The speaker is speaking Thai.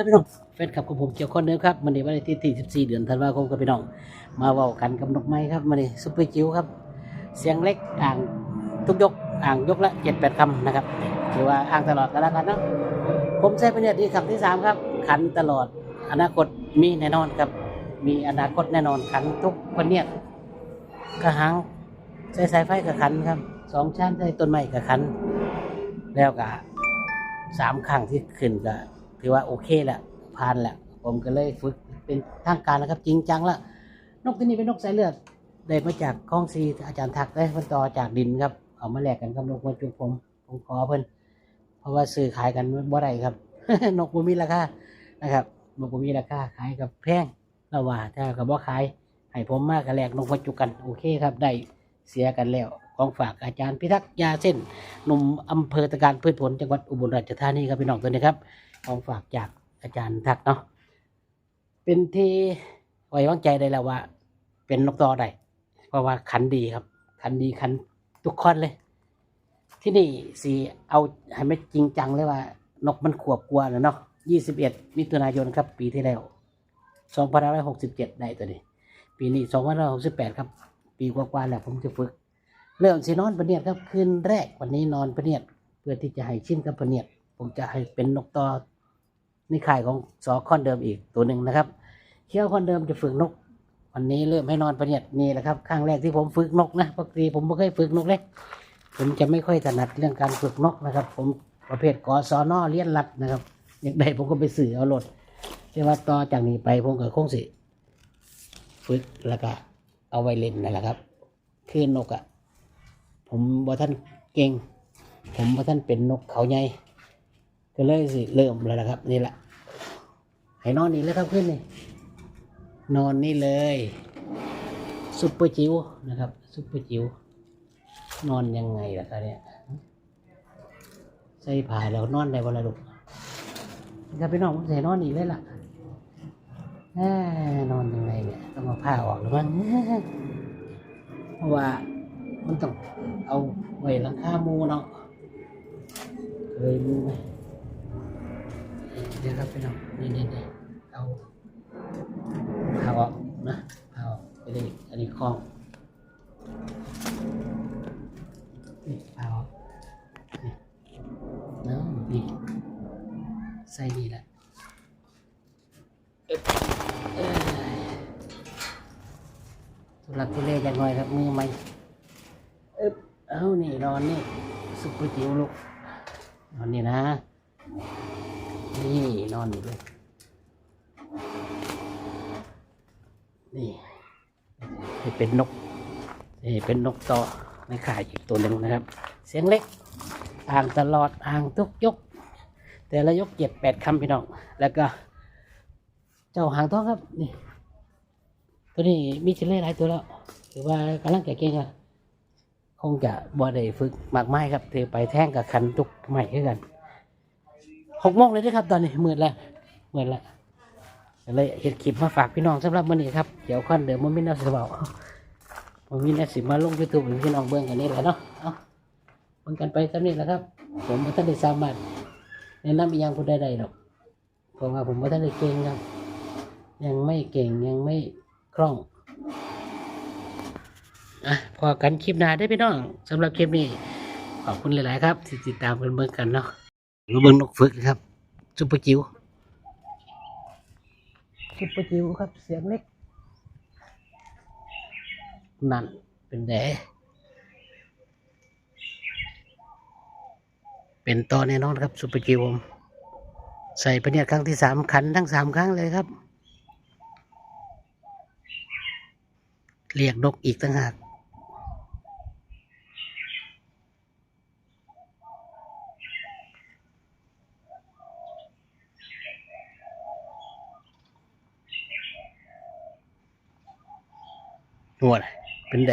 ครับพี่น้องแฟนคลับของผมเกี่ยวข้องเดิมครับมันนี้วันอาทิตย์ที่14เดือนธันวาคมครับพี่น้อง มาเว้ากันกับนกไม้ครับมันนี้ซุปเปอร์จิ๋วครับ เสียงเล็กอ่างทุกยกอ่างยกละเจ็ดแปดคำนะครับถือว่าอ่างตลอดกันแล้วกันเนาะผมใช้เป็นเนี่ยที่ครั้งที่สามครับ ขันตลอดอนาคตมีแน่นอนครับ มีอนาคตแน่นอนขันทุกวันเนี่ยกระหังใส่สายไฟกับขันครับสองชั้นใส่ต้นไม้กับขัน แล้วก็สามครั้งที่ขึ้นก็ ถือว่าโอเคแหละผ่านแหละผมก็เลยฝึกเป็นทางการแล้วครับจริงจังละนกตัวนี้เป็นนกสายเลือดได้มาจากคลองซีอาจารย์ทักได้มันต่อจากดินครับเอามาแลกกันกับนกมาจุผมผมขอเพิ่นเพราะว่าซื้อขายกันบ่ได้ครับ นกบ่มีราคานะครับนกบ่มีราคาขายกับแพงแล้วว่าถ้ากับบ่ขายให้ผมมากก็แลกนกมาจุกกันโอเคครับได้เสียกันแล้วของฝากอาจารย์พิทักษ์ยาเส้นหนุ่มอำเภอตะการพืชผลจังหวัดอุบลราชธานีครับพี่น้องตัวนี้ครับ ของฝากจากอาจารย์ทักเนาะเป็นที่ไว้วางใจได้แล้วว่า เป็นนกตอได้เพราะว่าขันดีครับ ขันดีขันทุกคนเลย ที่นี่สีเอาให้ไม่จริงจังเลยว่า นกมันขวบกลัวนะเนาะยี่สิบเอ็ดมิถุนายนครับ ปีที่แล้วสองพันห้าร้อยหกสิบเจ็ดได้ตัวนี้ ปีนี้สองพันห้าร้อยหกสิบแปดครับ ปีกว่าๆแล้วผมจะฝึก เริ่มสินอนพะเนียดครับ คืนแรกวันนี้นอนพะเนียดเพื่อที่จะให้ชินกับพะเนียด ผมจะให้เป็นนกต่อในข่ายของสอคอนเดิมอีกตัวหนึ่งนะครับ เขี้ยวคอนเดิมจะฝึกนก วันนี้เริ่มให้นอนพะเนียดนี่แหละครับครั้งแรกที่ผมฝึกนกนะปกติผมไม่เคยฝึกนกเลยผมจะไม่ค่อยถนัดเรื่องการฝึกนกนะครับ ผมประเภทกอสอนอเลี้ยนรัดนะครับอย่างใดผมก็ไปสื่อเอาหลดแต่ว่าต่อจากนี้ไปผมก็คงสิฝึกแล้วก็เอาไว้เล่นนั่นแหละครับ คือนกอะ่ะ ผมบ่ท่านเก่ง ผมบ่ท่านเป็นนกเขาใหญ่ ก็เลยสิเริ่มแล้วนะครับ นี่แหละให้นอนนี่เลยครับขึ้นนี่นอนนี่เลยซุปเปอร์จิ๋วนะครับซุปเปอร์จิ๋วนอนยังไงล่ะครับเนี่ยใส่ผ้าแล้วนอนได้บ่ละลูกถ้าไปนอนผมใส่นอนนี่เลยล่ะนอนยังไงเนี่ยต้องเอาผ้าออกหรือมั้งเพราะว่ามันต้องเอาไว้หลังคามูเนาะเคยรู้ไหม เดี๋ยวครับพี่น้องนี่นี่นี่เอาเอาออกนะเอาออกไปเลยอันนี้คล้องนี่เอาออกนี่เนาะนี่ใส่นี่แหละอึ๊บเอ้ยทุลักทุเลจังหน่อยครับมือไม่อึ๊บเอานี่นอนนี่ซุปเปจิ๋วลูกนอนนี่นะ นี่นอนนี่เลย นี่ให้เป็นนกนี่เป็นนกต่อในข่ายอีกตัวหนึ่งนะครับ เสียงเล็ก อ่างตลอดอ่างทุกยก แต่ละยกเจ็ดแปดคำพี่น้อง แล้วก็ เจ้าหางทองครับนี่ตัวนี้มีชิเล่หลายตัวแล้วถือว่ากำลังแก่เก่งครับคงจะบ่ได้ฝึกมากไม้ครับเธอไปแท่งกับคันทุกใหม่ด้วยกัน หกโมงเลยนะครับ ตอนนี้มืดแล้วมืดแล้วเลยเห็ดคลิปมาฝากพี่น้องสำหรับวันนี้ครับเดี๋ยวควันเดี๋ยวมันม่น่าสบายมันมีน่าสิมาลงยูทูบพี่น้องเบื้องกันนี่แหละเนาะเอาเบิ่งกันไปตามนี้แหละครับ ผมม่ทันได้สามารถแนะนำอีกอย่างผู้ใดๆหรอกเพราะว่าผมม่ทันได้เก่งครับ ยังไม่เก่งยังไม่คล่องอะพอกันคลิปหน้าได้พี่น้องสำหรับคลิปนี้ขอบคุณหลาย ๆ ครับที่ติดตามกันเบิ่งกันเนาะ มาเบิ่งนกฝึกครับซุปเปอร์จิ๋วซุปเปอร์จิ๋วครับ เสียงเล็ก นั่นเป็นแดเป็นต่อแน่นอนครับซุปเปอร์จิ๋วผมใส่ไปเนี่ยครั้งที่สามขันทั้งสามครั้งเลยครับ เรียกนกอีกต่างหาก นวดเป็นเด